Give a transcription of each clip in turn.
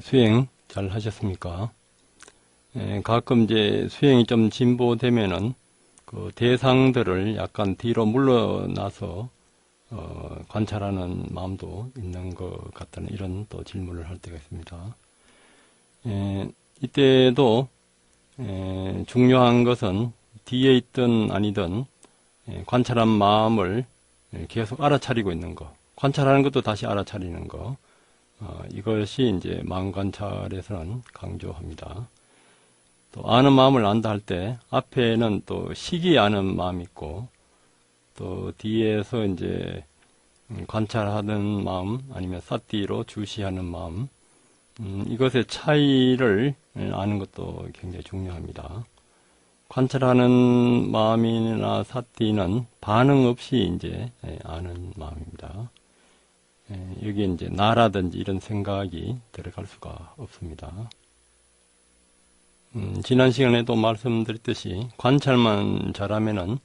수행 잘 하셨습니까? 예, 가끔 이제 수행이 좀 진보되면은 그 대상들을 약간 뒤로 물러나서 어, 관찰하는 마음도 있는 것 같다는 이런 또 질문을 할 때가 있습니다. 예, 이때도 예, 중요한 것은 뒤에 있든 아니든 예, 관찰한 마음을 예, 계속 알아차리고 있는 거, 관찰하는 것도 다시 알아차리는 거, 어, 이것이 이제 마음 관찰에서는 강조합니다. 또 아는 마음을 안다 할 때 앞에는 또 시기 아는 마음이 있고 또 뒤에서 이제 음, 관찰하는 마음 아니면 사띠로 주시하는 마음 음, 이것의 차이를 아는 것도 굉장히 중요합니다. 관찰하는 마음이나 사띠는 반응 없이 이제 예, 아는 마음입니다. 예, 여기에 이제 나라든지 이런 생각이 들어갈 수가 없습니다. 음, 지난 시간에도 말씀드렸듯이 관찰만 잘하면은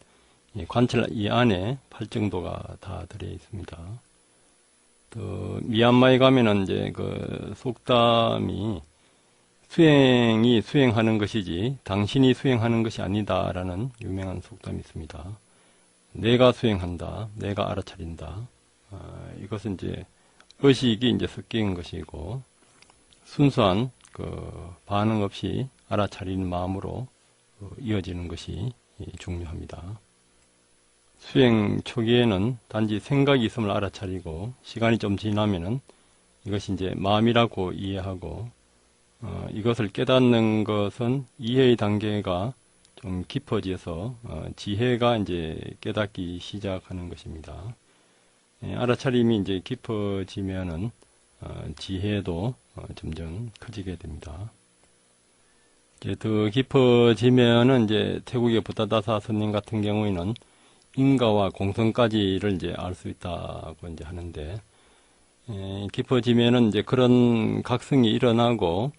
이 관찰 이 안에 팔정도가 다 들어 있습니다. 또 미얀마에 가면은 이제 그 속담이 수행이 수행하는 것이지 당신이 수행하는 것이 아니다라는 유명한 속담이 있습니다. 내가 수행한다, 내가 알아차린다. 아, 이것은 이제 의식이 이제 섞인 것이고 순수한 그 반응 없이 알아차리는 마음으로 그 이어지는 것이 중요합니다. 수행 초기에는 단지 생각이 있음을 알아차리고 시간이 좀 지나면은 이것이 이제 마음이라고 이해하고 어, 이것을 깨닫는 것은 이해의 단계가 좀 깊어져서 어, 지혜가 이제 깨닫기 시작하는 것입니다. 예, 알아차림이 이제 깊어지면은 어, 지혜도 어, 점점 커지게 됩니다. 이제 더 깊어지면은 이제 태국의 부다다사 스님 같은 경우에는 인가와 공성까지를 이제 알 수 있다고 이제 하는데 에, 깊어지면은 이제 그런 각성이 일어나고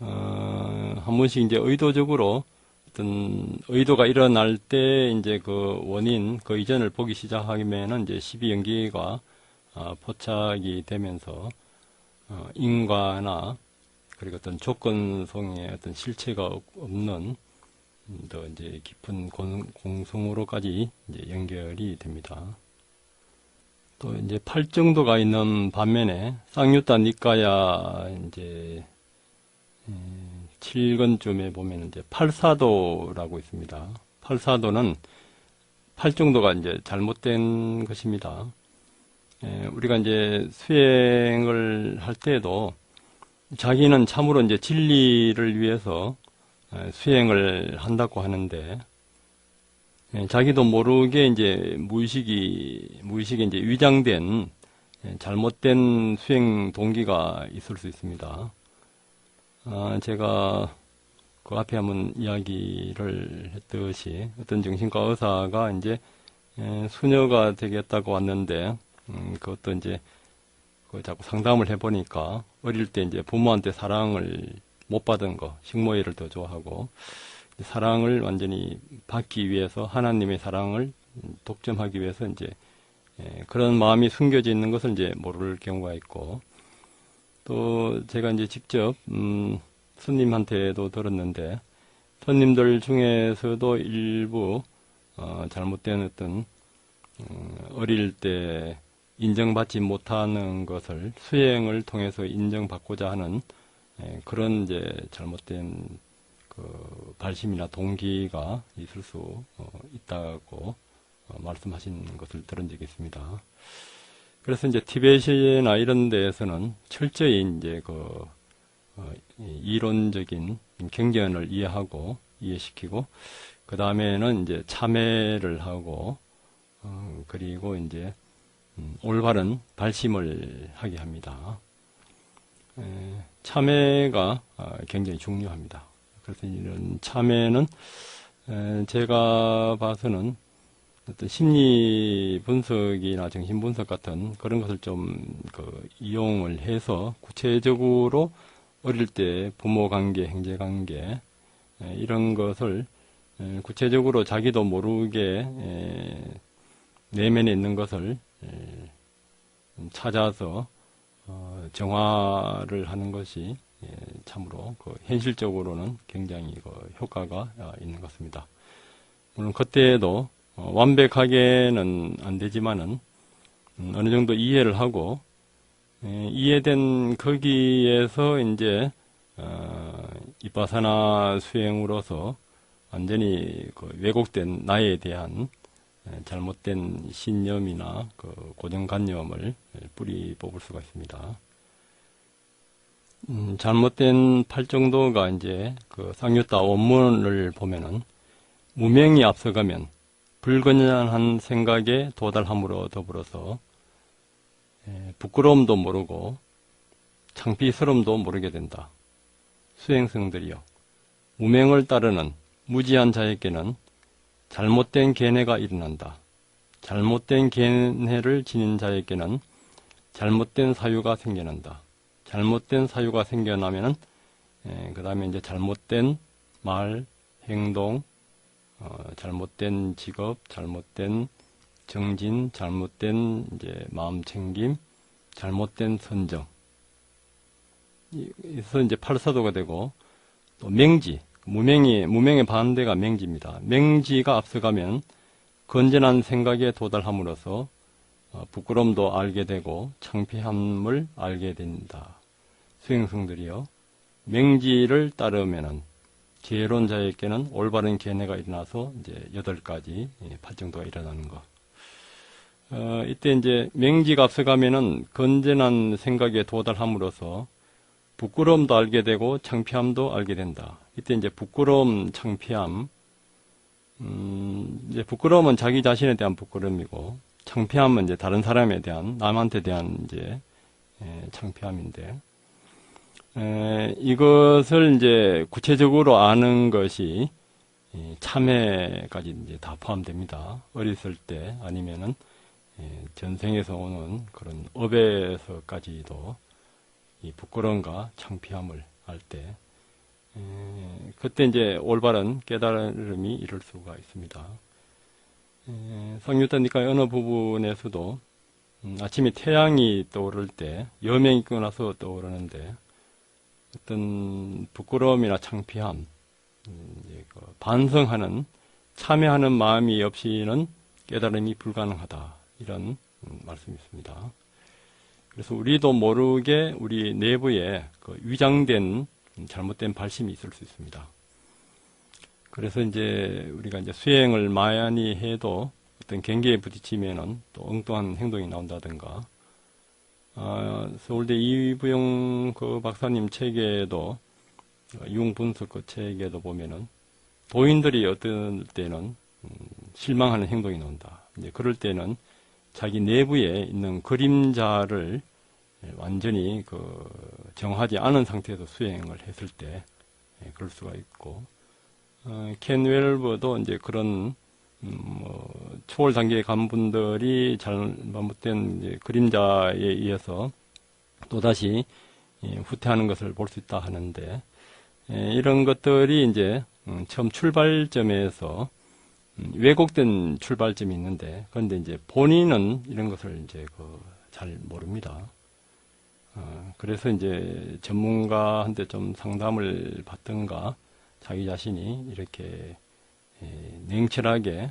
어, 한 번씩 이제 의도적으로 어떤 의도가 일어날 때 이제 그 원인 그 이전을 보기 시작하면은 이제 12연기가 어, 포착이 되면서 어, 인과나 그리고 어떤 조건성의 어떤 실체가 없- 없는 음, 더 이제 깊은 공- 공성으로까지 이제 연결이 됩니다. 또 이제 팔 정도가 있는 반면에 쌍유타 니까야 이제 7권쯤에 보면 이제 팔사도라고 있습니다. 팔사도는 팔 정도가 이제 잘못된 것입니다. 예, 우리가 이제 수행을 할 때에도 자기는 참으로 이제 진리를 위해서 에, 수행을 한다고 하는데 예, 자기도 모르게 이제 무의식이 무의식에 이제 위장된 예, 잘못된 수행 동기가 있을 수 있습니다. 아, 제가 그 앞에 한번 이야기를 했듯이 어떤 정신과 의사가 이제 에, 수녀가 되겠다고 왔는데 음, 그것도 이제 그 자꾸 상담을 해보니까 어릴 때 이제 부모한테 사랑을 못 받은 거, 식모일을 더 좋아하고 사랑을 완전히 받기 위해서 하나님의 사랑을 독점하기 위해서 이제 예, 그런 마음이 숨겨져 있는 것을 이제 모를 경우가 있고 또 제가 이제 직접 음, 스님한테도 들었는데 스님들 중에서도 일부 어, 잘못된 어떤 음, 어릴 때 인정받지 못하는 것을 수행을 통해서 인정받고자 하는 예, 그런 이제 잘못된 그 발심이나 동기가 있을 수 어, 있다고 어, 말씀하신 것을 들은 적이 있습니다. 그래서 이제 티베트나 이런 데에서는 철저히 이제 그 어, 이 이론적인 경전을 이해하고 이해시키고 그 다음에는 이제 참회를 하고 어, 그리고 이제 음, 올바른 발심을 하게 합니다. 에, 참회가 아, 굉장히 중요합니다. 그래서 이런 참회는 에, 제가 봐서는 어떤 심리 분석이나 정신 분석 같은 그런 것을 좀 그 이용을 해서 구체적으로 어릴 때 부모 관계, 형제 관계 에, 이런 것을 에, 구체적으로 자기도 모르게 에, 내면에 있는 것을 에, 찾아서 어, 정화를 하는 것이 예, 참으로 그 현실적으로는 굉장히 그 효과가 아, 있는 것 같습니다. 물론 그때에도 어, 완벽하게는 안 되지만은 음, 어느 정도 이해를 하고 예, 이해된 거기에서 이제 어, 이빠사나 수행으로서 완전히 그 왜곡된 나에 대한 예, 잘못된 신념이나 그 고정관념을 예, 뿌리 뽑을 수가 있습니다. 음, 잘못된 팔정도가 이제 그 상유타 원문을 보면은 무명이 앞서가면 불건전한 생각에 도달함으로 더불어서 예, 부끄러움도 모르고 창피스러움도 모르게 된다. 수행성들이요. 무명을 따르는 무지한 자에게는 잘못된 견해가 일어난다. 잘못된 견해를 지닌 자에게는 잘못된 사유가 생겨난다. 잘못된 사유가 생겨나면은 그 다음에 이제 잘못된 말, 행동, 어, 잘못된 직업, 잘못된 정진, 잘못된 이제 마음 챙김, 잘못된 선정. 그래서 이제 팔사도가 되고 또 맹지, 무명이 무명의 반대가 맹지입니다. 맹지가 앞서가면 건전한 생각에 도달함으로써 어, 부끄럼도 알게 되고 창피함을 알게 된다. 수행성들이요. 맹지를 따르면은 지혜론자에게는 올바른 견해가 일어나서 이제 여덟 가지 팔정도가 일어나는 것. 어, 이때 이제 맹지가 앞서가면은 건전한 생각에 도달함으로써 부끄러움도 알게 되고 창피함도 알게 된다. 이때 이제 부끄러움, 창피함, 음, 이제 부끄러움은 자기 자신에 대한 부끄러움이고 창피함은 이제 다른 사람에 대한 남한테 대한 이제 예, 창피함인데 에, 이것을 이제 구체적으로 아는 것이 이 참회까지 이제 다 포함됩니다. 어렸을 때 아니면은 예, 전생에서 오는 그런 업에서까지도 이 부끄러움과 창피함을 알 때, 에, 그때 이제 올바른 깨달음이 이룰 수가 있습니다. 성유타니까 어느 부분에서도 음, 아침에 태양이 떠오를 때 여명이 끊어서 떠오르는데 어떤 부끄러움이나 창피함, 음, 그 반성하는 참여하는 마음이 없이는 깨달음이 불가능하다 이런 음, 말씀이 있습니다. 그래서 우리도 모르게 우리 내부에 그 위장된 음, 잘못된 발심이 있을 수 있습니다. 그래서 이제 우리가 이제 수행을 많이 해도 어떤 경계에 부딪히면은 또 엉뚱한 행동이 나온다든가 아, 서울대 이부영 그 박사님 책에도 어, 융분석 그 책에도 보면은 도인들이 어떤 때는 음, 실망하는 행동이 나온다. 이제 그럴 때는 자기 내부에 있는 그림자를 완전히 그 정하지 않은 상태에서 수행을 했을 때 예, 그럴 수가 있고 어, 켄 웰버도 이제 그런 음, 뭐, 초월 단계에 간 분들이 잘못된 그림자에 의해서 또다시 예, 후퇴하는 것을 볼 수 있다 하는데, 예, 이런 것들이 이제 음, 처음 출발점에서 음, 왜곡된 출발점이 있는데, 그런데 이제 본인은 이런 것을 이제 그 잘 모릅니다. 어, 그래서 이제 전문가한테 좀 상담을 받든가 자기 자신이 이렇게 예, 냉철하게 음,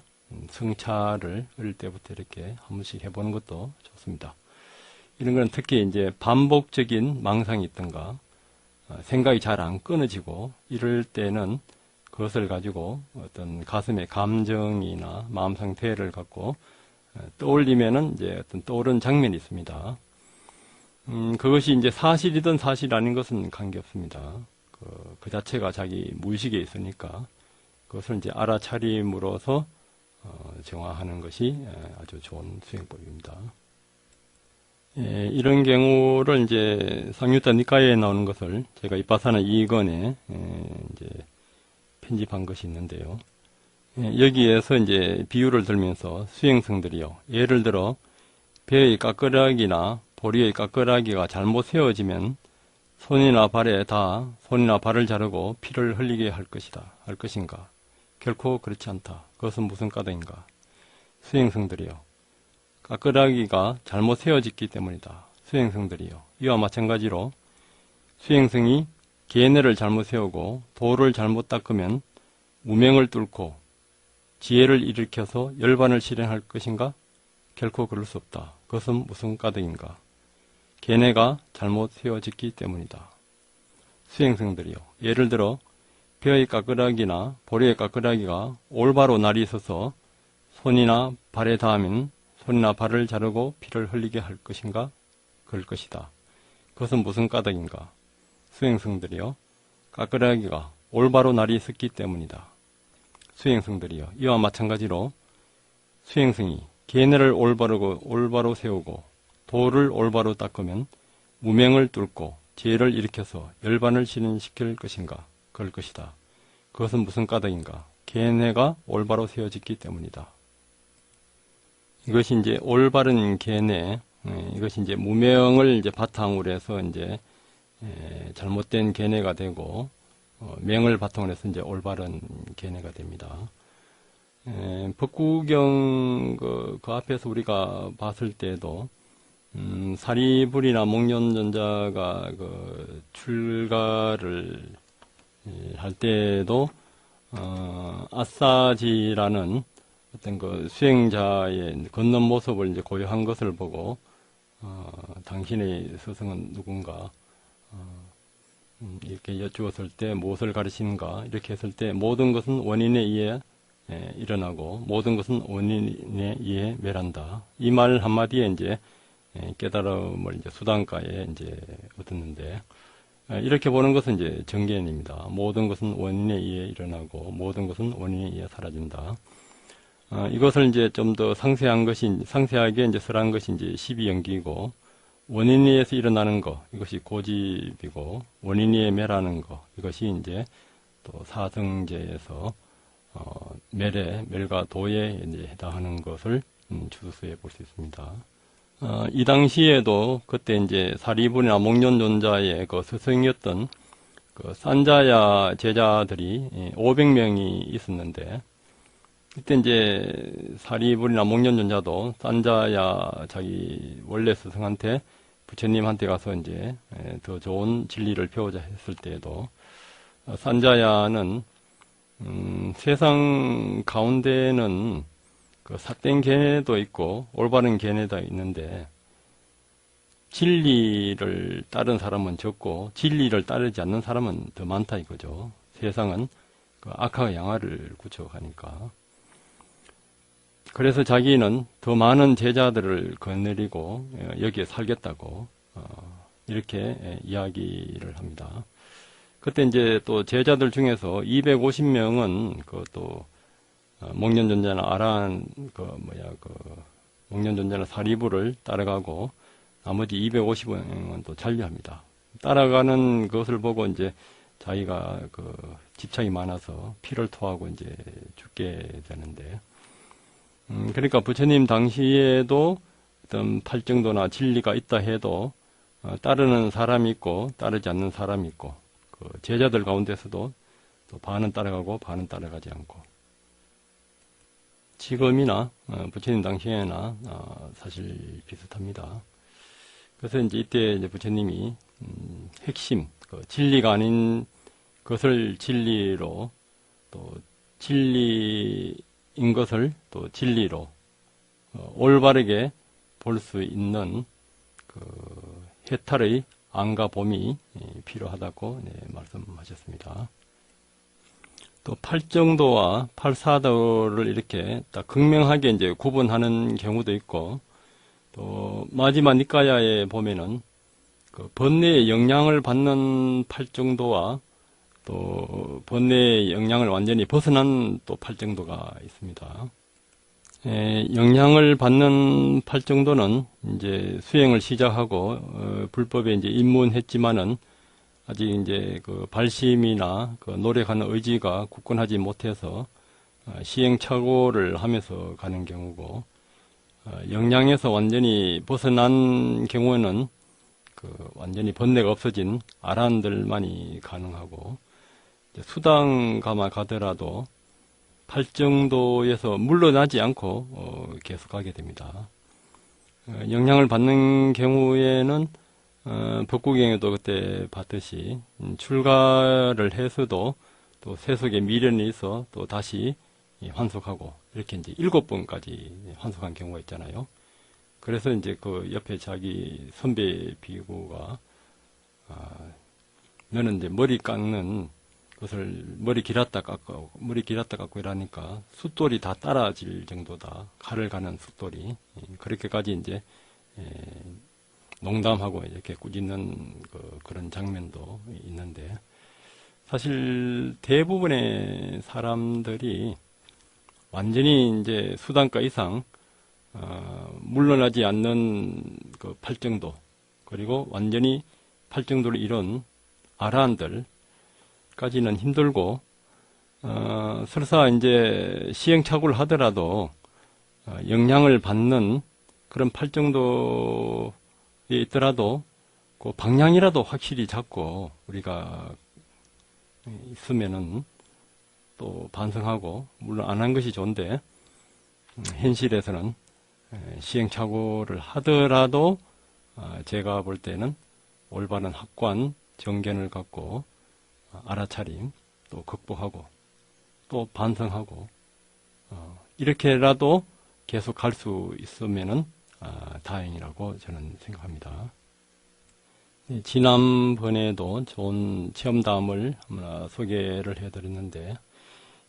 성찰을 어릴 때부터 이렇게 한 번씩 해보는 것도 좋습니다. 이런 건 특히 이제 반복적인 망상이 있던가 어, 생각이 잘 안 끊어지고 이럴 때는 그것을 가지고 어떤 가슴의 감정이나 마음 상태를 갖고 어, 떠올리면은 이제 어떤 떠오른 장면이 있습니다. 음, 그것이 이제 사실이든 사실 아닌 것은 관계없습니다. 그, 그 자체가 자기 무의식에 있으니까 그것을 이제 알아차림으로써 어, 정화하는 것이 아주 좋은 수행법입니다. 예, 이런 경우를 이제 상유타 니카에 나오는 것을 제가 이빠사나 2권에 예, 이제 편집한 것이 있는데요. 예, 여기에서 이제 비유를 들면서 수행성들이요. 예를 들어 배의 까끄라기나 보리의 까끄라기가 잘못 세워지면 손이나 발에 다 손이나 발을 자르고 피를 흘리게 할 것이다. 할 것인가? 결코 그렇지 않다. 그것은 무슨 까닭인가? 수행성들이요. 까끄라기가 잘못 세워졌기 때문이다. 수행성들이요. 이와 마찬가지로 수행성이 계내를 잘못 세우고 도를 잘못 닦으면 무명을 뚫고 지혜를 일으켜서 열반을 실행할 것인가? 결코 그럴 수 없다. 그것은 무슨 까닭인가? 계내가 잘못 세워졌기 때문이다. 수행성들이요. 예를 들어 벼의 까끄라기나 보리의 까끄라기가 올바로 날이 서서 손이나 발에 닿으면 손이나 발을 자르고 피를 흘리게 할 것인가? 그럴 것이다. 그것은 무슨 까닭인가? 수행성들이요. 까끄라기가 올바로 날이 섰기 때문이다. 수행성들이요. 이와 마찬가지로 수행성이 계내를 올바르고 올바로 세우고 도를 올바로 닦으면 무명을 뚫고 지혜를 일으켜서 열반을 실현시킬 것인가? 그럴 것이다. 그것은 무슨 까닭인가? 계내가 올바로 세워졌기 때문이다. 이것이 이제 올바른 계내, 예, 이것이 이제 무명을 이제 바탕으로 해서 이제 예, 잘못된 계내가 되고 어, 명을 바탕으로 해서 이제 올바른 계내가 됩니다. 에, 법구경 그, 그 앞에서 우리가 봤을 때도 음, 사리불이나 목련전자가 그 출가를 예, 할 때도 어, 아싸지라는 어떤 그 수행자의 걷는 모습을 이제 고려한 것을 보고 어, 당신의 스승은 누군가 어, 음, 이렇게 여쭈었을 때 무엇을 가르치는가 이렇게 했을 때 모든 것은 원인에 의해 예, 일어나고 모든 것은 원인에 의해 멸한다. 이 말 한마디에 이제 예, 깨달음을 이제 수단가에 이제 얻었는데 예, 이렇게 보는 것은 이제 정견입니다. 모든 것은 원인에 의해 일어나고 모든 것은 원인에 의해 사라진다. 어, 이것을 이제 좀 더 상세한 것이 상세하게 이제 설한 것이 이제 12연기고 원인에 의해서 일어나는 것 이것이 고집이고 원인에 멸하는 것 이것이 이제 또 사성제에서 어, 멸에 멸과 도에 이제 해당하는 것을 음, 주수해 볼수 있습니다. 어, 이 당시에도 그때 이제 사리불이나 목련존자의 그 스승이었던 그 산자야 제자들이 500명이 있었는데 그때 이제 사리불이나 목련존자도 산자야 자기 원래 스승한테 부처님한테 가서 이제 에, 더 좋은 진리를 배우자 했을 때에도 어, 산자야는 음, 세상 가운데는 그 삿된 개도 있고 올바른 개네도 있는데 진리를 따른 사람은 적고 진리를 따르지 않는 사람은 더 많다 이거죠. 세상은 그 악화와 양화를 구축하니까. 그래서 자기는 더 많은 제자들을 거느리고 어, 여기에 살겠다고 어, 이렇게 예, 이야기를 합니다. 그때 이제 또 제자들 중에서 250명은 그또 어, 목련존자나 아란 그 뭐야 그 목련존자나 사리부를 따라가고 나머지 250명은 또 잔류합니다. 따라가는 것을 보고 이제 자기가 그 집착이 많아서 피를 토하고 이제 죽게 되는데 음, 그러니까 부처님 당시에도 어떤 팔정도나 진리가 있다 해도 어, 따르는 사람이 있고 따르지 않는 사람이 있고 그 제자들 가운데서도 또 반은 따라가고 반은 따라가지 않고 지금이나 어, 부처님 당시에나 어, 사실 비슷합니다. 그래서 이제 이때 부처님이 음, 핵심 그 진리가 아닌 것을 진리로 또 진리인 것을 또 진리로 어, 올바르게 볼 수 있는 그 해탈의 안과 봄이 예, 필요하다고 네, 말씀하셨습니다. 또 팔정도와 팔사도를 이렇게 딱 극명하게 이제 구분하는 경우도 있고 또 마지막 니까야에 보면은 그 번뇌의 영향을 받는 팔정도와 또 번뇌의 영향을 완전히 벗어난 또 팔정도가 있습니다. 에, 영향을 받는 팔정도는 이제 수행을 시작하고 어, 불법에 이제 입문했지만은 아직 이제 그 발심이나 그 노력하는 의지가 굳건하지 못해서 어, 시행착오를 하면서 가는 경우고 어, 영향에서 완전히 벗어난 경우에는 그 완전히 번뇌가 없어진 아란들만이 가능하고 수당가만 가더라도 팔정도에서 물러나지 않고 어, 계속하게 됩니다. 어, 영향을 받는 경우에는 어, 북구경에도 그때 봤듯이 음, 출가를 해서도 또 세속에 미련이 있어 또 다시 이 환속하고 이렇게 이제 일곱 번까지 환속한 경우가 있잖아요. 그래서 이제 그 옆에 자기 선배 비구가 아, 너는 이제 머리 깎는 것을 머리 길었다 깎고 머리 길었다 깎고 이러니까 숫돌이 다 따라질 정도다 칼을 가는 숫돌이 예, 그렇게까지 이제 예, 농담하고 이렇게 꾸짖는 그, 그런 장면도 있는데 사실 대부분의 사람들이 완전히 이제 수단가 이상 어, 물러나지 않는 그 팔정도 그리고 완전히 팔정도를 이룬 아라한들까지는 힘들고 어, 설사 이제 시행착오를 하더라도 어, 영향을 받는 그런 팔정도에 있더라도 그 방향이라도 확실히 잡고 우리가 있으면은 또 반성하고 물론 안 한 것이 좋은데 음, 현실에서는 에, 시행착오를 하더라도 아, 제가 볼 때는 올바른 학관 정견을 갖고 아, 알아차림 또 극복하고 또 반성하고 어, 이렇게라도 계속 갈 수 있으면은 아, 다행이라고 저는 생각합니다. 예, 지난번에도 좋은 체험담을 소개를 해드렸는데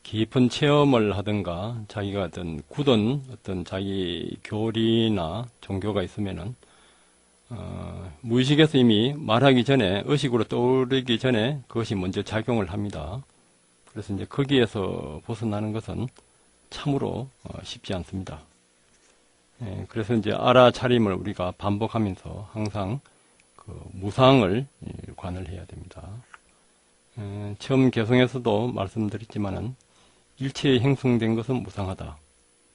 깊은 체험을 하든가 자기가 어떤 굳은 어떤 자기 교리나 종교가 있으면은 어, 무의식에서 이미 말하기 전에 의식으로 떠오르기 전에 그것이 먼저 작용을 합니다. 그래서 이제 거기에서 벗어나는 것은 참으로 어, 쉽지 않습니다. 예, 그래서 이제 알아차림을 우리가 반복하면서 항상 그 무상을 예, 관을 해야 됩니다. 에, 처음 개성에서도 말씀드렸지만은 일체에 형성된 것은 무상하다.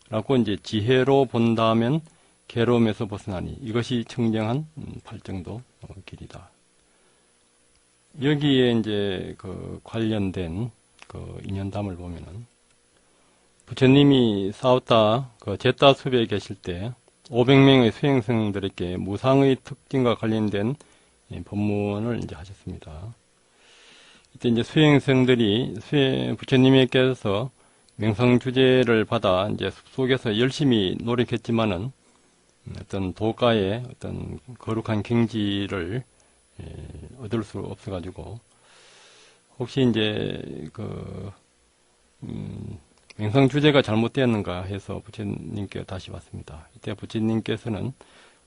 라고 이제 지혜로 본다면 괴로움에서 벗어나니 이것이 청정한 음, 팔정도 어, 길이다. 여기에 이제 그 관련된 그 인연담을 보면은 부처님이 싸웠다 그 제따 숲에 계실 때 500명의 수행성들에게 무상의 특징과 관련된 예, 법문을 이제 하셨습니다. 이때 이제 수행성들이 수행 부처님께서 명상 주제를 받아 이제 숲속에서 열심히 노력했지만은 어떤 도가의 어떤 거룩한 경지를 예, 얻을 수 없어가지고 혹시 이제 그 음, 명상 주제가 잘못되었는가 해서 부처님께 다시 왔습니다. 이때 부처님께서는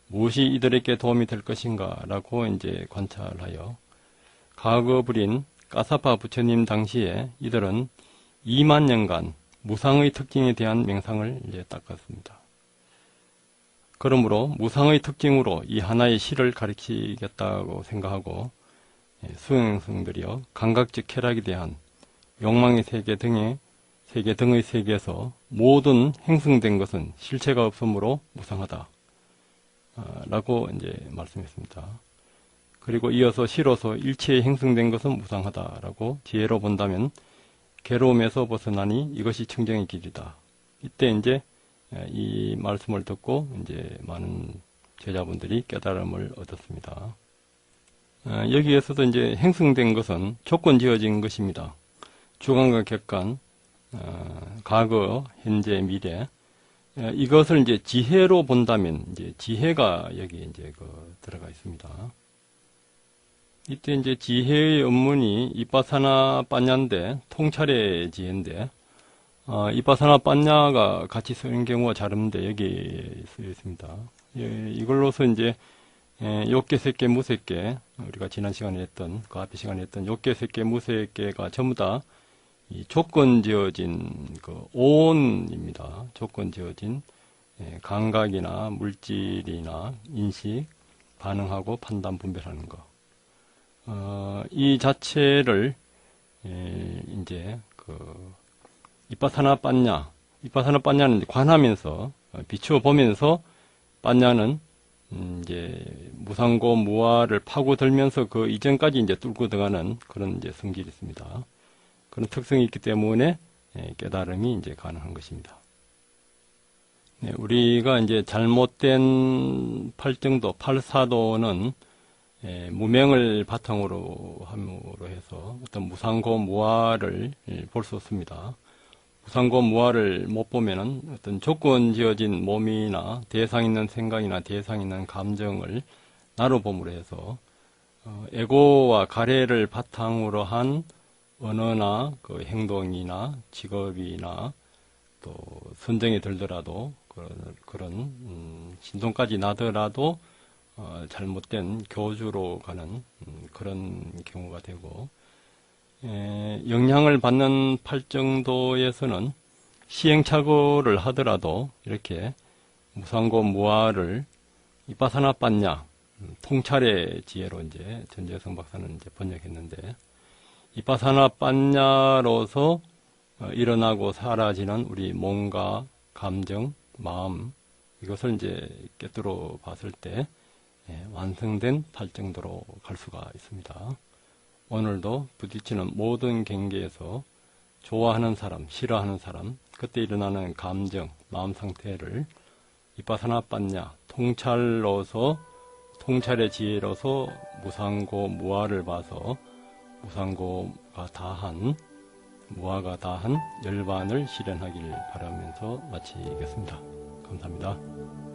무엇이 이들에게 도움이 될 것인가 라고 이제 관찰하여 과거 부린 까사파 부처님 당시에 이들은 2만 년간 무상의 특징에 대한 명상을 이제 닦았습니다. 그러므로 무상의 특징으로 이 하나의 시를 가르치겠다고 생각하고 예, 수행성들이여 감각적 쾌락에 대한 욕망의 세계 등의 세계 등의 세계에서 모든 행성된 것은 실체가 없으므로 무상하다. 아, 라고 이제 말씀했습니다. 그리고 이어서 시로서 일체에 행성된 것은 무상하다라고 지혜로 본다면 괴로움에서 벗어나니 이것이 청정의 길이다. 이때 이제 이 말씀을 듣고 이제 많은 제자분들이 깨달음을 얻었습니다. 아, 여기에서도 이제 행성된 것은 조건 지어진 것입니다. 주관과 객관, 어, 과거, 현재, 미래 어, 이것을 이제 지혜로 본다면 이제 지혜가 여기 이제 그 들어가 있습니다. 이때 이제 지혜의 업문이 이빠사나 빠냐인데 통찰의 지혜인데 어, 이빠사나 빠냐가 같이 쓰는 경우가 잘 없는데 여기 쓰여 있습니다. 예, 이걸로서 이제 예, 욕계, 색계, 무색계 우리가 지난 시간에 했던 그 앞에 시간에 했던 욕계, 색계, 무색계가 전부 다 이 조건 지어진 그 온입니다. 조건 지어진 예, 감각이나 물질이나 인식, 반응하고 판단, 분별하는 거. 어, 이 자체를 예, 이제 그 이빠사나 빤냐, 이빠사나 빤냐는 관하면서 어, 비추어 보면서 빤냐는 음, 이제 무상고 무아를 파고들면서 그 이전까지 이제 뚫고 들어가는 그런 이제 성질이 있습니다. 그런 특성이 있기 때문에 예, 깨달음이 이제 가능한 것입니다. 네, 우리가 이제 잘못된 팔정도, 팔사도는 에, 무명을 바탕으로 함으로 해서 어떤 무상고 무아를 예, 볼수 없습니다. 무상고 무아를 못 보면은 어떤 조건 지어진 몸이나 대상 있는 생각이나 대상 있는 감정을 나로 봄으로 해서 어, 에고와 가래를 바탕으로 한 언어나 그 행동이나 직업이나 또 선정이 들더라도 그런, 그런 음, 신동까지 나더라도 어, 잘못된 교주로 가는 음, 그런 경우가 되고 에, 영향을 받는 팔정도에서는 시행착오를 하더라도 이렇게 무상고 무아를 이빠사나 빤냐 음, 통찰의 지혜로 이제 전재성 박사는 이제 번역했는데 이빠사나 빤냐로서 어, 일어나고 사라지는 우리 몸과 감정, 마음 이것을 이제 꿰뚫어 봤을 때 예, 완성된 팔정도로 갈 수가 있습니다. 오늘도 부딪히는 모든 경계에서 좋아하는 사람, 싫어하는 사람, 그때 일어나는 감정, 마음 상태를 이빠사나 빤냐 통찰로서 통찰의 지혜로서 무상고 무아를 봐서 무상고가 다한 무아가 다한 열반을 실현하길 바라면서 마치겠습니다. 감사합니다.